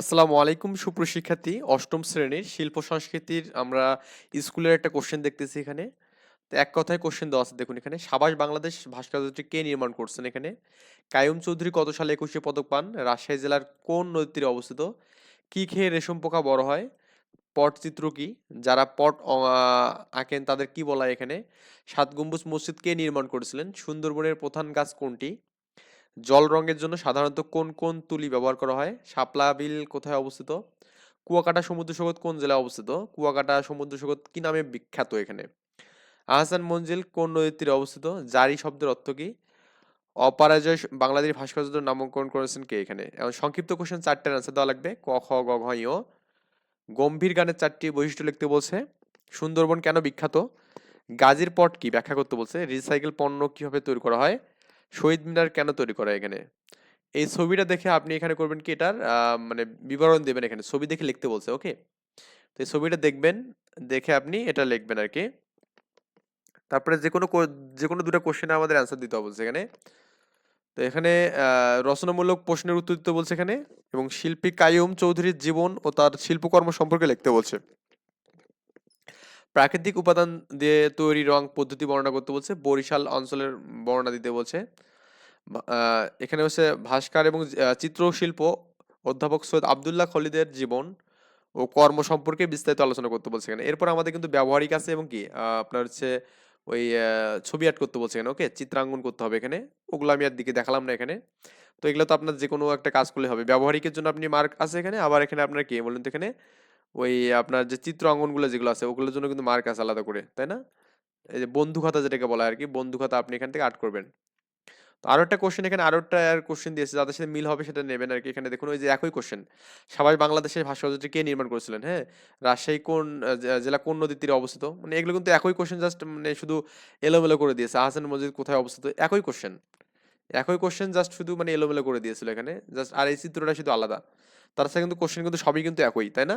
আসসালামু আলাইকুম সুপ্রশিক্ষার্থী অষ্টম শ্রেণির শিল্প সংস্কৃতির আমরা স্কুলের একটা কোশ্চেন দেখতেছি এখানে। তো এক কথায় কোশ্চেন দেওয়া আছে, দেখুন এখানে। সাবাস বাংলাদেশ ভাস্কর্যটি কে নির্মাণ করছেন এখানে? কায়ুম চৌধুরী কত সালে একুশে পদক পান? রাজশাহী জেলার কোন নদীর অবস্থিত? কি খেয়ে রেশম পোকা বড় হয়? পট চিত্র কি? যারা পট আঁকেন তাদের কি বলা এখানে? সাত গম্বুজ মসজিদ কে নির্মাণ করেছিলেন? সুন্দরবনের প্রধান গাছ কোনটি? জল রঙের জন্য সাধারণত কোন কোন তুলি ব্যবহার করা হয়? শাপলা বিল কোথায় অবস্থিত? কুয়াকাটা সমুদ্র সৈকত কোন জেলায় অবস্থিত? কুয়াকাটা সমুদ্র সৈকত কি নামে বিখ্যাত এখানে? আহসান মঞ্জিল কোন নদীর তীরে অবস্থিত? জারি শব্দের অর্থ কি? অপরাজয় বাংলাদেশ ভাস্কর্য নামকরণ করেছেন কে এখানে? এবং সংক্ষিপ্ত কোশ্চেন চারটার আনসার দেওয়া লাগবে। ক খ গ ঘ ই, ও গম্ভীর গানের চারটি বৈশিষ্ট্য লিখতে বলছে সুন্দরবন কেন বিখ্যাত? গাজীর পট কি ব্যাখ্যা করতে বলছে? রিসাইকেল পণ্য কীভাবে তৈরি করা হয়? শহীদ মিনার কেন তৈরি করা এখানে? এই ছবিটা দেখে আপনি এখানে করবেন কি এটার? মানে বিবরণ দেবেন এখানে। ছবি দেখে লিখতে বলছে, ওকে? তো এই ছবিটা দেখবেন, দেখে আপনি এটা লিখবেন আর কি তারপরে যে কোনো যে কোনো দুটো কোশ্চেনে আমাদের অ্যান্সার দিতে হবে এখানে। তো এখানে রচনামূলক প্রশ্নের উত্তর দিতে বলছে এখানে এবং শিল্পী কায়ুম চৌধুরীর জীবন ও তার শিল্পকর্ম সম্পর্কে লিখতে বলছে। প্রাকৃতিক উপাদান দিয়ে তৈরি রং পদ্ধতি বর্ণনা করতে বলছে। বরিশাল অঞ্চলের বর্ণনা দিতে বলছে। এখানে হচ্ছে ভাস্কর এবং চিত্রশিল্প অধ্যাপক সৈয়দ আবদুল্লাহ খলিদের জীবন ও কর্ম সম্পর্কে বিস্তারিত আলোচনা করতে বলছে এখানে। এরপর আমাদের কিন্তু ব্যবহারিক আছে এবং কি আপনার হচ্ছে ওই ছবি আর্ট করতে বলছে এখানে ওকে চিত্রাঙ্কন করতে হবে এখানে। ওগুলো আমি আর দিকে দেখালাম না এখানে। তো এগুলো তো আপনার যে কোনো একটা কাজ করলে হবে। ব্যবহারিকের জন্য আপনি মার্ক আছে এখানে। আবার এখানে আপনার কি বলুন তো এখানে? ওই আপনার যে চিত্র অঙ্কনগুলো যেগুলো আছে, ওগুলোর জন্য কিন্তু মার্ক আছে আলাদা করে, তাই না? এই যে বন্ধু খাতা যেটাকে বলা আর কি বন্ধু খাতা আপনি এখান থেকে আর্ট করবেন। তো আরও একটা কোশ্চেন এখানে, আরও একটা আর কোশ্চেন দিয়েছে, যাদের সাথে মিল হবে সেটা নেবেন আর কি এখানে। দেখুন, ওই যে একই কোশ্চেন সবাই বাংলাদেশের ভাস্কর্যটি কে নির্মাণ করেছিলেন হ্যাঁ? রাজশাহী কোন জেলা কোন নদীর তীরে অবস্থিত? মানে এগুলো কিন্তু একই কোশ্চেন জাস্ট মানে শুধু এলোমেলো করে দিয়েছে। আহসান মসজিদ কোথায় অবস্থিত? একই কোশ্চেন একই কোশ্চেন জাস্ট শুধু মানে এলোমেলো করে দিয়েছিল এখানে জাস্ট আর এই চিত্রটা শুধু আলাদা। তার সাথে কিন্তু কোশ্চেন কিন্তু সবই কিন্তু একই, তাই না?